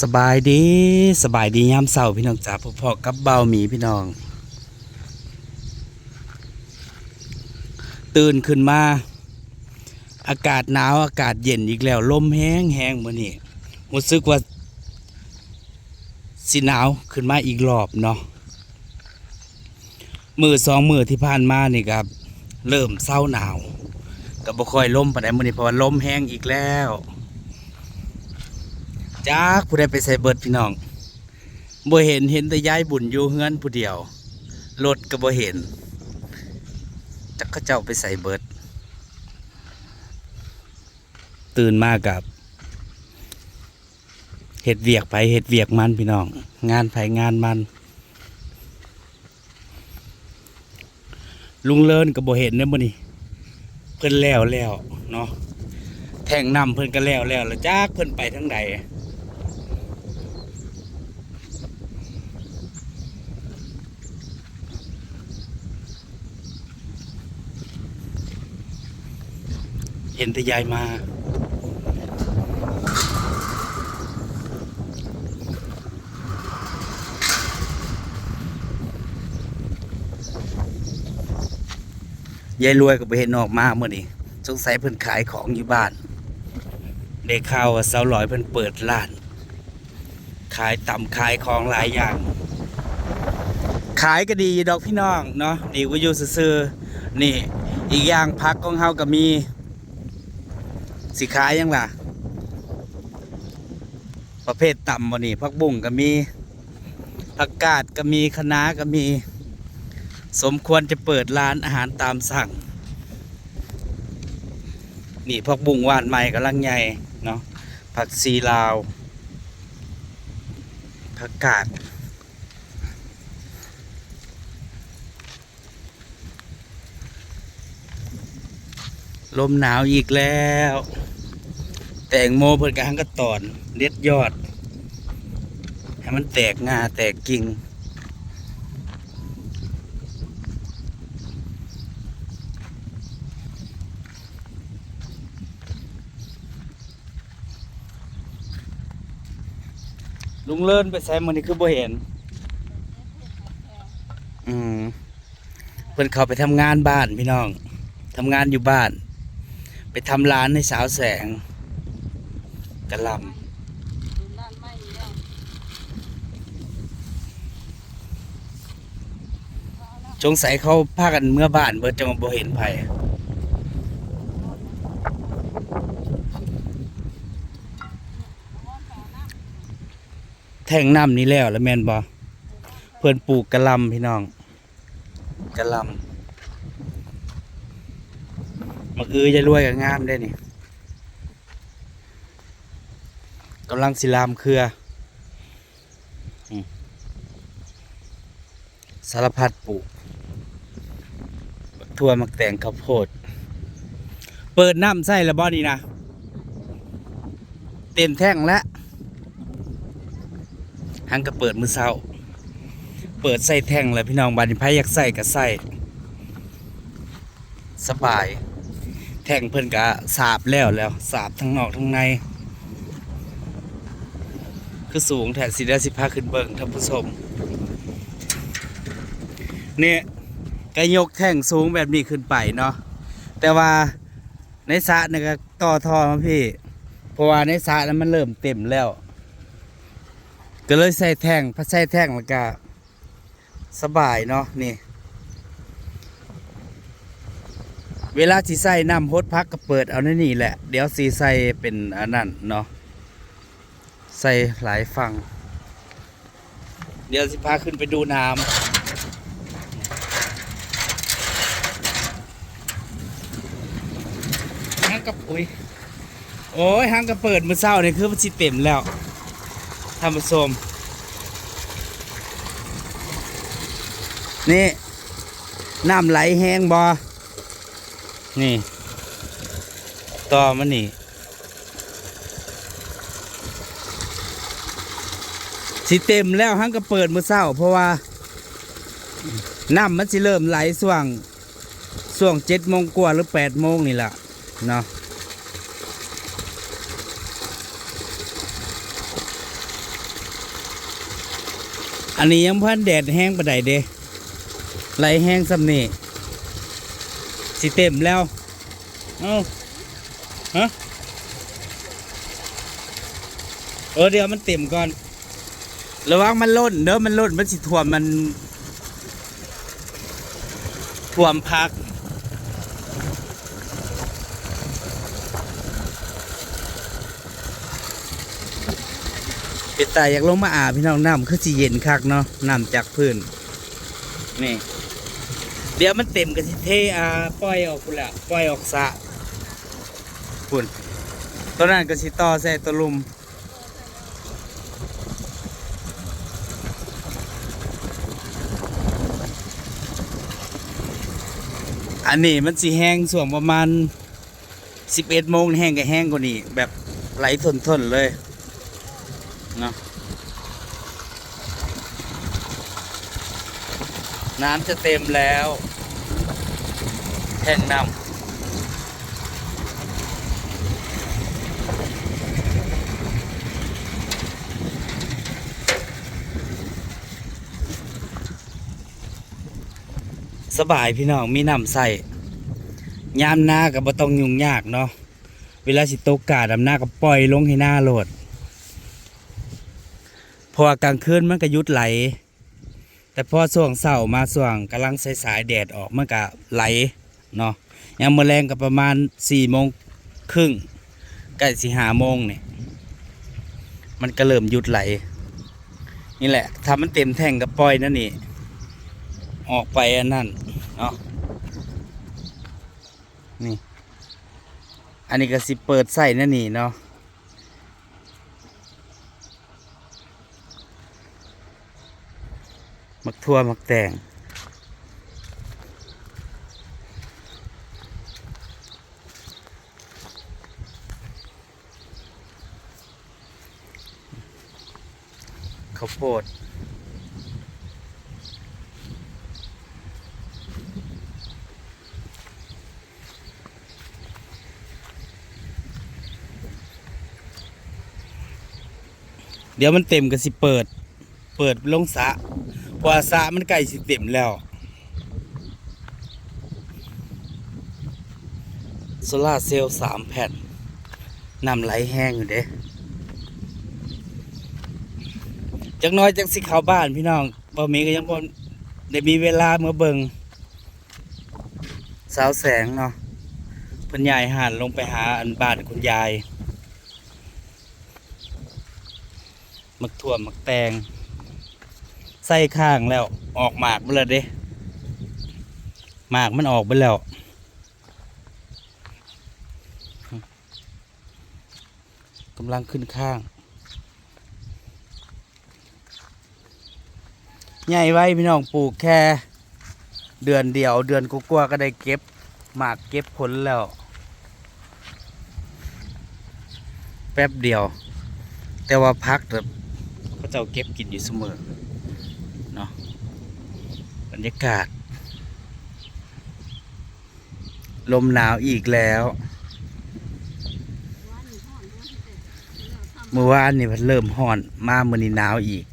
สบายดีสบายดียามเสาร์พี่น้องจ๋าพ่อๆกับเบาหมีพี่น้อง ตื่นขึ้นมา อากาศหนาวอากาศเย็นอีกแล้ว ลมแห้งแห้งมื่อนี้รู้สึกว่าสิหนาวขึ้นมาอีกรอบเนาะมือสองมือที่ผ่านมานี่ครับ เริ่มเศร้าหนาว ก็บ่ค่อยลมปานใดมื้อนี้เพราะว่าลมแห้งอีกแล้ว จักผู้ใดไปใส่เบิดพี่น้องบ่เห็นเห็นแต่ยายบุญอยู่เฮือนผู้เดียวรถก็บ่เห็นจักเขาเจ้าไปใส่เบิด ตื่นมากับเห็ดเวียกไปเห็ดเวียกมันพี่น้อง งานไผงานมัน ลุงเลินก็บ่เห็นเด้อมื้อนี้เพิ่นแล้วแล้วเนาะแทงน้ำเพิ่นก็แล้วแล้วแล้วจักเพิ่นไปทางใด เห็นแต่ยายมา ยายรวยก็ไปเห็นออกมาเมื่อนี้สงสัยเพิ่นขายของอยู่บ้านได้ข่าวว่าสาวหลอยเพิ่นเปิดร้าน ขายต่ำขายของหลายอย่าง ขายก็ดีดอกพี่น้องเนาะดีกว่าอยู่ซื่อๆนี่ อีกอย่างพักของเฮาก็มี สิขายยังล่ะ ประเภทต่ำบ่นี่พักบุ้งก็มีผักกาดก็มีคะน้าก็มี สมควรจะเปิดร้านอาหารตามสั่ง นี่พักบุ้งหวานใหม่กำลังใหญ่เนาะผักซีลาวผักกาดลมหนาวอีกแล้ว แตงโมเพิ่นกระหังกระตอนเด็ดยอด ให้มันแตกงาแตกกิ่งลุงเลินไปใส่มันนี่คือบ่เห็น อืมเพิ่นเขาไปทำงานบ้านพี่น้องทำงานอยู่บ้าน ไปทำร้านให้สาวแสง กะหลำจงใส่เขาพากันเมื่อบ้านเบิดจังบ่เห็นไผแท่งน้ำนี้แล้วแล้วแม่นบ่เพื่อนปลูกกะหลำพี่น้องกะหลำมักอือจะรวยกับงามได้นี่ กำลังสิลามเครืออืมสารพัดปลูกบักทั่วมักแต่งข้าวโพด เปิดน้ำใส่ละบ่นี่นะ เต็มแท่งแล้วหังก็เปิดมือเช้า เปิดใส่แท่งแล้วพี่น้องบานิพายอยากใส่ก็ใส่ สบาย แท่งเพิ่นก็สาบแล้วแล้ว สาบทั้งนอกทั้งใน คือสูงแถสิได้สิพาขึ้นเบิ่งท่านผู้ชมเนี่ยก็ยกแท่งสูงแบบนี้ขึ้นไปเนาะแต่ว่าในสระเนี่ยก็ต่อท่อมาพี่ เพราะว่าในสระนั้นมันเริ่มเต็มแล้ว ก็เลยใส่แท่งพอใส่แท่งแล้วก็สบายเนาะนี่ เวลาสีใส่น้ำฮดพักก็เปิดเอาในนี่แหละ เดี๋ยวสีใส่เป็นอันนั้นเนาะ ใส่หลายฝั่ง เดี๋ยวสิพาขึ้นไปดูน้ำห้างกับอุ้ยโอ้ยห้างกระเปิดมือเศร้าเนี่ยคือมันสิเต็มแล้วท่านผู้ชมนี่ น้ำไหลแห้งบอนี่ ต่อมันนี่ สิเต็มแล้วฮังก็เปิดมือเศร้า เพราะว่าน้ำมันสิเริ่มไหลส่วงส่วงเจ็ดโมงกว่าหรือแปดโมงนี่แหละเนาะอันนี้ยังพันแดดแห้งปะไดเด้ไหลแห้งสำนี่สิเต็มแล้ว เอ้าฮะ เออเดี๋ยวมันเต็มก่อน ระวังมันล่นเด้อมันล่นมันสิท่วมมันท่วมพัก เป็ดตายอยากลงมาอาบพี่น้องน้ำคือสิเย็นคักเนาะน้ำจากพื้นนี่ เดี๋ยวมันเต็มกันสิเทอาปล่อยออกพุ่นละปล่อยออกสะพุ่นตัวนั้นก็สิต่อใส่ตัวลุม อันนี้มันสีแห้งส่วงประมาณ11โมงแห้งก็แห้งกว่านี้ แบบไหลทนๆเลยเนาะน้ำจะเต็มแล้ว แห่งน้ำ สบายพี่น้องมีน้ำใส่ยามหน้ากับบ่ต้องยุ่งยากเนาะเวลาสิตกกาดำหน้าก็ปล่อยลงให้หน้าโหลดพราะว่ากลางคืนมันก็ยุดไหล แต่พอช่วงเสามาช่วงกำลังสายสายๆแดดออกมันก็ไหลเนาะยามมื้อแรงก็ประมาณสี่โมงครึ่งใกล้สิหาโมงเนี่ยมันก็เริ่มหยุดไหล นี่แหละถ้ามันเต็มแท่งก็ปล่อยนั่นนี่ออกไปอันนั้น เนาะนี่ อันนี้ก็สิเปิดใส่นั่นนี่เนาะมักทั่วมักแตงข้าวโพด เดี๋ยวมันเต็มก็สิเปิด เปิดลงสะเพราะว่าสะมันใกล้สิเต็มแล้วโซล่าเซลล์สามแผ่นนำไหลแห้งอยู่เด้จักน้อยจักสิเข้าบ้านพี่น้องบ่มีก็ยังบ่ได้มีเวลาเมื่อเบิงสาวแสงเนาะเพิ่นยายหันลงไปหาอันบ้านคุณยาย มักถั่วมักแตง ใส่ข้างแล้ว ออกหมากไปเลยเด้หมากมันออกไปแล้วกำลังขึ้นข้าง ใหญ่ไว้พี่น้องปลูกแค่ เดือนเดียว เดือนกว่าๆก็ได้เก็บ หมากเก็บผลแล้ว แป๊บเดียว แต่ว่าพักแบบ เจ้าเก็บกินอยู่เสมอเนาะบรรยากาศ ลมหนาวอีกแล้วเมื่อวานนี่มันเริ่มห่อน มาเมื่อนี้หนาวอีก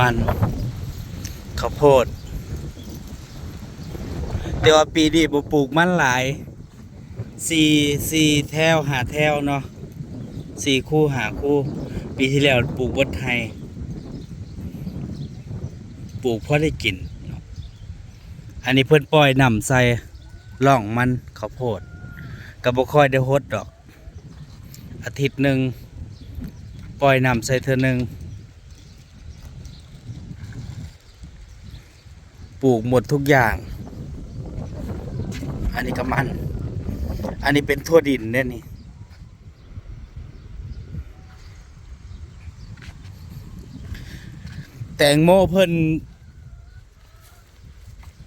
มันข้าวโพด แต่ว่าปีนี้บ่ปลูกมันหลายสี่สี่แถวหาแถวเนาะสี่คู่หาคู่ ปีที่แล้วปลูกบดไทยปลูกเพราะได้กินเนอันนี้เพิ่นปล่อยนำใส่ล่องมันข้าวโพดกับบ่ค่อยได้ฮดดอก อาทิตย์หนึ่งปล่อยนำใส่เธอหนึ่ง ปลูกหมดทุกอย่าง อันนี้ก็มัน อันนี้เป็นทั่วดินเนี่ยนี่ แตงโมเพิ่น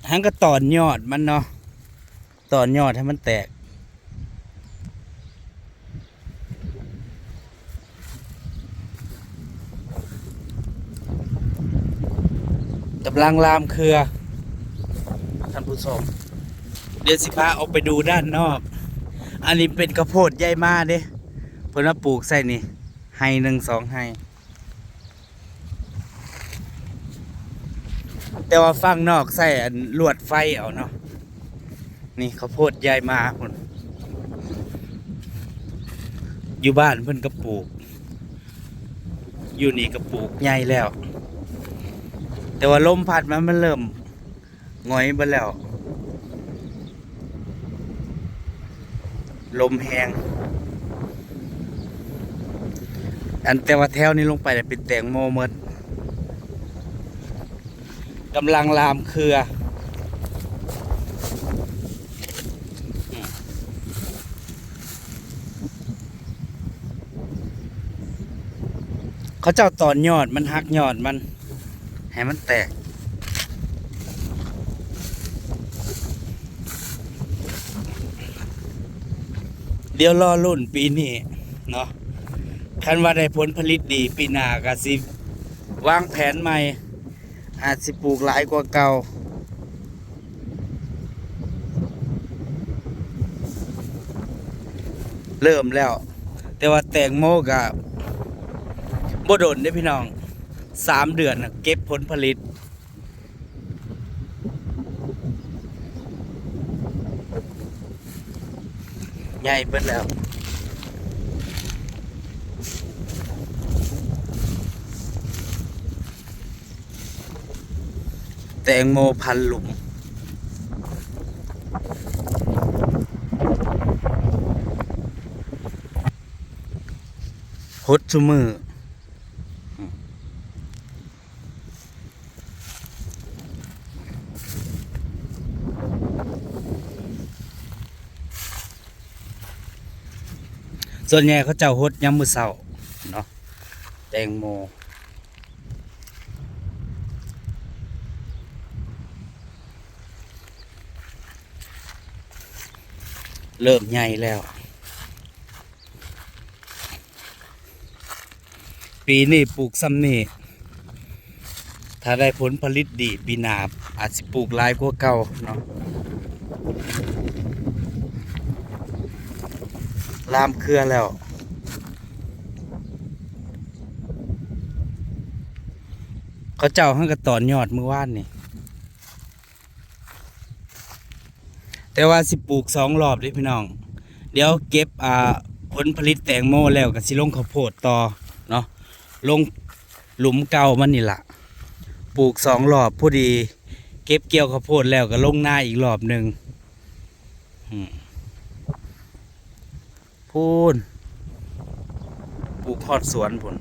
หังก็ตอนยอดมันเนาะตอนยอดให้มันแตก กำลังลามเครือ ผู้ชมเดี๋ยวสิพาออกไปดูด้านนอก อันนี้เป็นกระโพดใหญ่มากเด้เพิ่นว่าปลูกใส่นี่ไฮหนึ่งสองไฮแต่ว่าฟังนอกใส่ลวดไฟเอาเนาะนี่ข้าวโพดใหญ่มาพ่นอยู่บ้านเพิ่นก็ปลูก อยู่นี่ก็ปลูกใหญ่แล้ว แต่ว่าลมพัดมันมันเริ่ม งอยไปแล้ว ลมแหงอันแต่ว่าแถวนี้ลงไปเนี่ยเป็นแตงโมหมดกำลังลามเครือเขาเจ้าตอนยอดมันหักยอดมัน ให้มันแตก เดี๋ยวรอรุ่นปีนี้เนาะคันว่าได้ผลผลิตดีปีหน้าก็สิวางแผนใหม่ อาจสิปลูกหลายกว่าเก่าเริ่มแล้ว แต่ว่าแตงโมกับบ่โดนได้พี่น้องสามเดือนเก็บผลผลิต ใหญ่เบิดแล้วแตงโมพันหลุมฮดชุมือ ส่วนใหญ่เขาเจ้าฮดยามมือเสาเนาะแตงโมเริ่มใหญ่แล้ว ปีนี้ปลูกซ้ำนี่ถ้าได้ผลผลิตดีปีหน้าอาจสิปลูกหลายกว่าเก่าเนาะ ลามเครือแล้ว เขาเจ้าให้กระตอนยอดเมื่อวานนี่ แต่ว่าสิปลูกสองรอบด้วยพี่น้อง เดี๋ยวเก็บอ่าผลผลิตแตงโมแล้วก็สิลงข้าวโพดต่อเนาะลงหลุมเก่ามันนี่ละปลูกสองรอบผู้ดี เก็บเกี่ยวข้าวโพดแล้วก็ลงหน้าอีกรอบหนึ่งอืม พูนปลูกฮอดสวนผล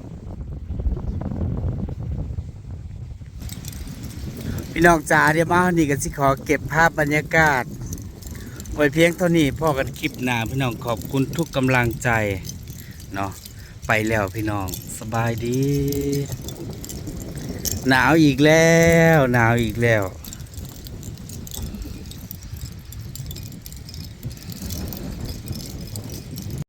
พี่น้องจ๋าเดี๋ยวมาวันนี้กันสิขอเก็บภาพบรรยากาศ ไว้เพียงเท่านี้พ่อกันคลิปหน้าพี่น้องขอบคุณทุกกำลังใจเนาะไปแล้วพี่น้องสบายดี หนาวอีกแล้ว หนาวอีกแล้ว